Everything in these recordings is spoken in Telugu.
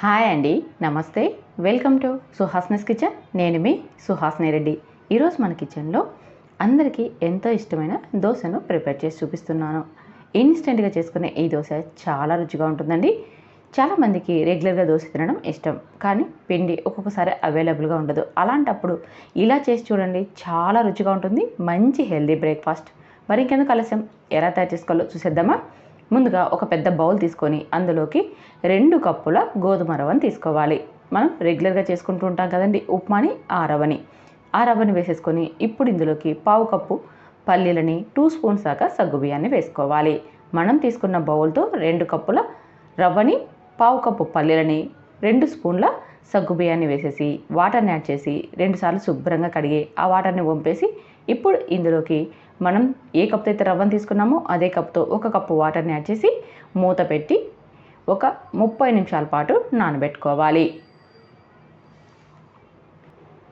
హాయ్ అండి నమస్తే. Welcome to Suhasni's kitchen. నేను మీ సుహాస్ని రెడ్డి. ఈరోజు మన కిచెన్లో అందరికీ ఎంతో ఇష్టమైన దోశను ప్రిపేర్ చేసి చూపిస్తున్నాను. ఇన్స్టెంట్గా చేసుకునే ఈ దోశ చాలా రుచిగా ఉంటుందండి. చాలామందికి రెగ్యులర్గా దోశ తినడం ఇష్టం కానీ పిండి ఒక్కొక్కసారి అవైలబుల్గా ఉండదు. అలాంటప్పుడు ఇలా చేసి చూడండి చాలా రుచిగా ఉంటుంది. మంచి హెల్దీ బ్రేక్ఫాస్ట్ మరి ఇంకెందుకు ఆలస్యం? ఎలా తయారు చేసుకోవాలో చూసేద్దామా? ముందుగా ఒక పెద్ద బౌల్ తీసుకొని అందులోకి రెండు కప్పుల గోధుమ రవ్వని తీసుకోవాలి. మనం రెగ్యులర్గా చేసుకుంటూ ఉంటాం కదండి ఉప్మాని ఆ రవ్వని. ఆ రవ్వని వేసేసుకొని ఇప్పుడు ఇందులోకి పావు కప్పు పల్లీలని టూ స్పూన్స్ దాకా సగ్గు బియ్యాన్ని వేసుకోవాలి. మనం తీసుకున్న బౌల్తో రెండు కప్పుల రవ్వని పావు కప్పు పల్లీలని రెండు స్పూన్ల సగ్గు బియ్యాన్ని వేసేసి వాటర్ని యాడ్ చేసి రెండుసార్లు శుభ్రంగా కడిగి ఆ వాటర్ని వంపేసి ఇప్పుడు ఇందులోకి మనం ఏ కప్తో అయితే రవ్వను తీసుకున్నామో అదే కప్తో ఒక కప్పు వాటర్ని యాడ్ చేసి మూత పెట్టి ఒక ముప్పై నిమిషాల పాటు నానబెట్టుకోవాలి.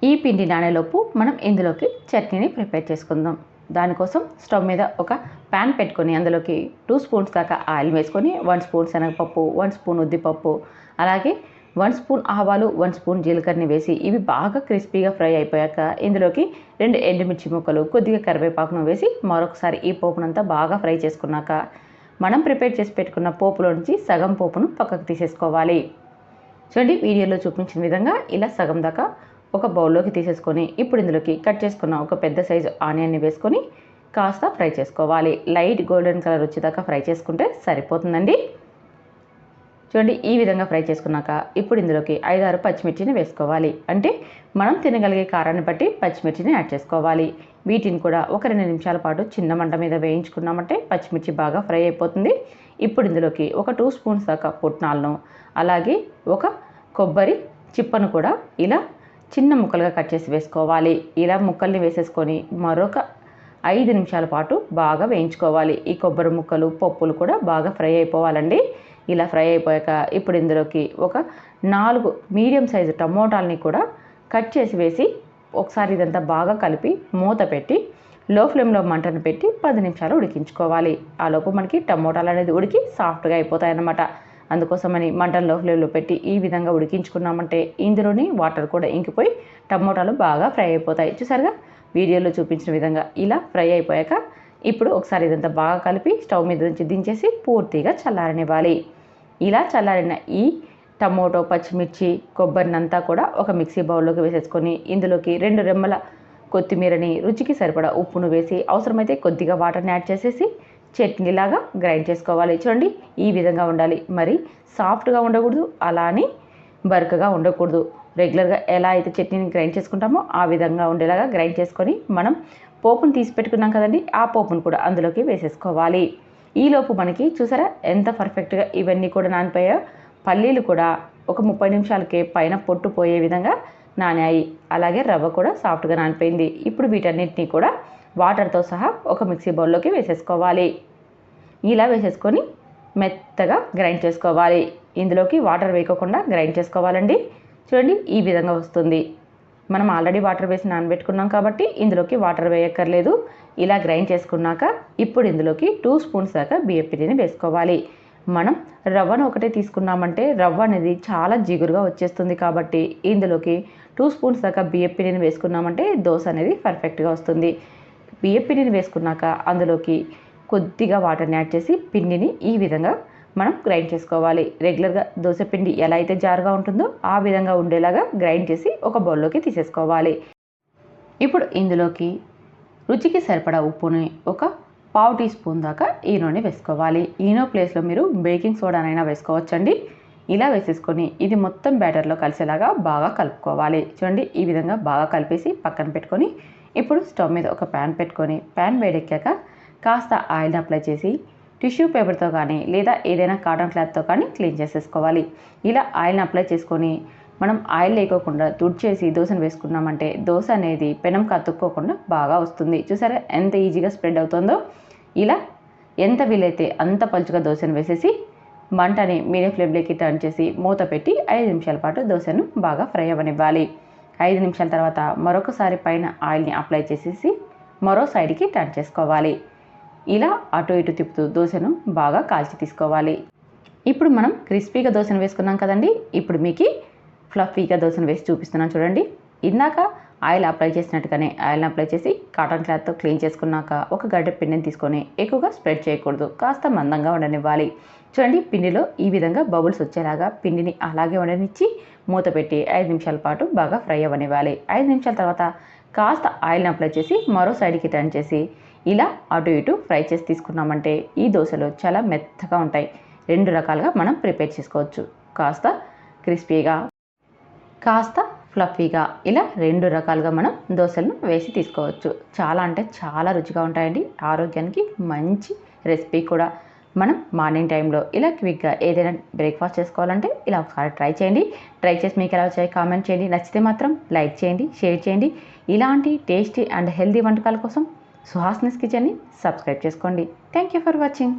ఈ పిండి నానేలోపు మనం ఇందులోకి చట్నీని ప్రిపేర్ చేసుకుందాం. దానికోసం స్టవ్ మీద ఒక ప్యాన్ పెట్టుకొని అందులోకి టూ స్పూన్స్ దాకా ఆయిల్ వేసుకొని వన్ స్పూన్ శనగపప్పు వన్ స్పూన్ ఉద్దిపప్పు అలాగే వన్ స్పూన్ ఆవాలు వన్ స్పూన్ జీలకర్రని వేసి ఇవి బాగా క్రిస్పీగా ఫ్రై అయిపోయాక ఇందులోకి రెండు ఎండుమిర్చి ముక్కలు కొద్దిగా కరివేపాకును వేసి మరొకసారి ఈ పోపునంతా బాగా ఫ్రై చేసుకున్నాక మనం ప్రిపేర్ చేసి పెట్టుకున్న పోపులో నుంచి సగం పోపును పక్కకు తీసేసుకోవాలి. చూడండి వీడియోలో చూపించిన విధంగా ఇలా సగం దాకా ఒక బౌల్లోకి తీసేసుకొని ఇప్పుడు ఇందులోకి కట్ చేసుకున్న ఒక పెద్ద సైజు ఆనియన్ని వేసుకొని కాస్త ఫ్రై చేసుకోవాలి. లైట్ గోల్డెన్ కలర్ వచ్చేదాకా ఫ్రై చేసుకుంటే సరిపోతుందండి. చూడండి ఈ విధంగా ఫ్రై చేసుకున్నాక ఇప్పుడు ఇందులోకి ఐదారు పచ్చిమిర్చిని వేసుకోవాలి. అంటే మనం తినగలిగే కారాన్ని బట్టి పచ్చిమిర్చిని యాడ్ చేసుకోవాలి. వీటిని కూడా ఒక రెండు నిమిషాల పాటు చిన్న మంట మీద వేయించుకున్నామంటే పచ్చిమిర్చి బాగా ఫ్రై అయిపోతుంది. ఇప్పుడు ఇందులోకి ఒక టూ స్పూన్స్ దాకా పుట్నాలను అలాగే ఒక కొబ్బరి చిప్పను కూడా ఇలా చిన్న ముక్కలుగా కట్ చేసి వేసుకోవాలి. ఇలా ముక్కల్ని వేసేసుకొని మరొక ఐదు నిమిషాల పాటు బాగా వేయించుకోవాలి. ఈ కొబ్బరి ముక్కలు పప్పులు కూడా బాగా ఫ్రై అయిపోవాలండి. ఇలా ఫ్రై అయిపోయాక ఇప్పుడు ఇందులోకి ఒక నాలుగు మీడియం సైజు టమోటాలని కూడా కట్ చేసి వేసి ఒకసారి ఇదంతా బాగా కలిపి మూత పెట్టి లో ఫ్లేమ్లో మంటను పెట్టి పది నిమిషాలు ఉడికించుకోవాలి. ఆ లోపు మనకి టమోటాలు అనేది ఉడికి సాఫ్ట్గా అయిపోతాయి అన్నమాట అందుకోసమని మంటను లో ఫ్లేమ్లో పెట్టి ఈ విధంగా ఉడికించుకున్నామంటే ఇందులోని వాటర్ కూడా ఇంకిపోయి టమోటాలు బాగా ఫ్రై అయిపోతాయి. చూసారుగా? వీడియోలో చూపించిన విధంగా ఇలా ఫ్రై అయిపోయాక ఇప్పుడు ఒకసారి ఇదంతా బాగా కలిపి స్టవ్ మీద నుంచి దించేసి పూర్తిగా చల్లారనివ్వాలి. ఇలా చల్లారిన ఈ టమోటో పచ్చిమిర్చి కొబ్బరినంతా కూడా ఒక మిక్సీ బౌల్లోకి వేసేసుకొని ఇందులోకి రెండు రెమ్మల కొత్తిమీరని రుచికి సరిపడా ఉప్పును వేసి అవసరమైతే కొద్దిగా వాటర్ని యాడ్ చేసేసి చట్నీలాగా గ్రైండ్ చేసుకోవాలి. చూడండి ఈ విధంగా ఉండాలి. మరి సాఫ్ట్గా ఉండకూడదు అలా అని బరకగా ఉండకూడదు. రెగ్యులర్గా ఎలా అయితే చట్నీని గ్రైండ్ చేసుకుంటామో ఆ విధంగా ఉండేలాగా గ్రైండ్ చేసుకొని మనం పోపును తీసి పెట్టుకున్నాం కదండి ఆ పోపును కూడా అందులోకి వేసేసుకోవాలి. ఈలోపు మనకి చూసారా ఎంత పర్ఫెక్ట్గా ఇవన్నీ కూడా నానిపోయాయో? పల్లీలు కూడా ఒక ముప్పై నిమిషాలకే పైన పొట్టు పోయే విధంగా నానాయి. అలాగే రవ్వ కూడా సాఫ్ట్గా నానిపోయింది. ఇప్పుడు వీటన్నిటిని కూడా వాటర్తో సహా ఒక మిక్సీ బౌల్లోకి వేసేసుకోవాలి. ఇలా వేసేసుకొని మెత్తగా గ్రైండ్ చేసుకోవాలి. ఇందులోకి వాటర్ వేయకుండా గ్రైండ్ చేసుకోవాలండి. చూడండి ఈ విధంగా వస్తుంది. మనం ఆల్రెడీ వాటర్ వేసి నానబెట్టుకున్నాం కాబట్టి ఇందులోకి వాటర్ వేయక్కర్లేదు. ఇలా గ్రైండ్ చేసుకున్నాక ఇప్పుడు ఇందులోకి టూ స్పూన్స్ దాకా బియ్యం పిండిని వేసుకోవాలి. మనం రవ్వను ఒకటే తీసుకున్నామంటే రవ్వ అనేది చాలా జిగురుగా వచ్చేస్తుంది కాబట్టి ఇందులోకి టూ స్పూన్స్ దాకా బియ్యం పిండిని వేసుకున్నామంటే దోశ అనేది పర్ఫెక్ట్గా వస్తుంది. బియ్యం పిండిని వేసుకున్నాక అందులోకి కొద్దిగా వాటర్ని యాడ్ చేసి పిండిని ఈ విధంగా మనం గ్రైండ్ చేసుకోవాలి. రెగ్యులర్గా దోశపిండి ఎలా అయితే జారుగా ఉంటుందో ఆ విధంగా ఉండేలాగా గ్రైండ్ చేసి ఒక బౌల్లోకి తీసేసుకోవాలి. ఇప్పుడు ఇందులోకి రుచికి సరిపడా ఉప్పుని ఒక పావు టీ స్పూన్ దాకా ఈనోని వేసుకోవాలి. ఈనో ప్లేస్లో మీరు బేకింగ్ సోడానైనా వేసుకోవచ్చండి. ఇలా వేసేసుకొని ఇది మొత్తం బ్యాటర్లో కలిసేలాగా బాగా కలుపుకోవాలి. చూడండి ఈ విధంగా బాగా కలిపేసి పక్కన పెట్టుకొని ఇప్పుడు స్టవ్ మీద ఒక ప్యాన్ పెట్టుకొని ప్యాన్ వేడెక్కాక కాస్త ఆయిల్ని అప్లై చేసి టిష్యూ పేపర్తో కానీ లేదా ఏదైనా కాటన్ క్లాత్తో కానీ క్లీన్ చేసేసుకోవాలి. ఇలా ఆయిల్ని అప్లై చేసుకొని మనం ఆయిల్ లేకోకుండా తుడిచేసి దోశను వేసుకున్నామంటే దోశ అనేది పెనం కత్తుక్కోకుండా బాగా వస్తుంది. చూసారా ఎంత ఈజీగా స్ప్రెడ్ అవుతుందో? ఇలా ఎంత వీలైతే అంత పలుచుగా దోశను వేసేసి మంటని మీడియం ఫ్లేమ్లోకి టర్న్ చేసి మూత పెట్టి ఐదు నిమిషాల పాటు దోశను బాగా ఫ్రై అవ్వనివ్వాలి. ఐదు నిమిషాల తర్వాత మరొకసారి పైన ఆయిల్ని అప్లై చేసేసి మరో సైడ్కి టర్న్ చేసుకోవాలి. ఇలా అటు ఇటు తిప్పుతూ దోశను బాగా కాల్చి తీసుకోవాలి. ఇప్పుడు మనం క్రిస్పీగా దోశను వేసుకున్నాం కదండి. ఇప్పుడు మీకు ఫ్లఫీగా దోశను వేసి చూపిస్తున్నాను చూడండి. ఇందాక ఆయిల్ అప్లై చేసినట్టుగానే ఆయిల్ని అప్లై చేసి కాటన్ క్లాత్తో క్లీన్ చేసుకున్నాక ఒక గడ్డ పిండిని తీసుకొని ఎక్కువగా స్ప్రెడ్ చేయకూడదు. కాస్త మందంగా ఉండనివ్వాలి. చూడండి పిండిలో ఈ విధంగా బబుల్స్ వచ్చేలాగా పిండిని అలాగే ఉండనిచ్చి మూత పెట్టి ఐదు నిమిషాల పాటు బాగా ఫ్రై అవ్వనివ్వాలి. ఐదు నిమిషాల తర్వాత కాస్త ఆయిల్ని అప్లై చేసి మరో సైడ్కి టర్న్ చేసి ఇలా అటు ఇటు ఫ్రై చేసి తీసుకున్నామంటే ఈ దోశలు చాలా మెత్తగా ఉంటాయి. రెండు రకాలుగా మనం ప్రిపేర్ చేసుకోవచ్చు. కాస్త క్రిస్పీగా కాస్త ఫ్లఫీగా ఇలా రెండు రకాలుగా మనం దోశలను వేసి తీసుకోవచ్చు. చాలా అంటే చాలా రుచిగా ఉంటాయండి. ఆరోగ్యానికి మంచి రెసిపీ కూడా. మనం మార్నింగ్ టైంలో ఇలా క్విక్గా ఏదైనా బ్రేక్ఫాస్ట్ చేసుకోవాలంటే ఇలా ఒకసారి ట్రై చేయండి. ట్రై చేసి మీకు ఎలా వచ్చాయి కామెంట్ చేయండి. నచ్చితే మాత్రం లైక్ చేయండి షేర్ చేయండి. ఇలాంటి టేస్టీ అండ్ హెల్దీ వంటకాల కోసం సుహాస్నిస్ కిచెన్ని సబ్స్క్రైబ్ చేసుకోండి. Thank you for watching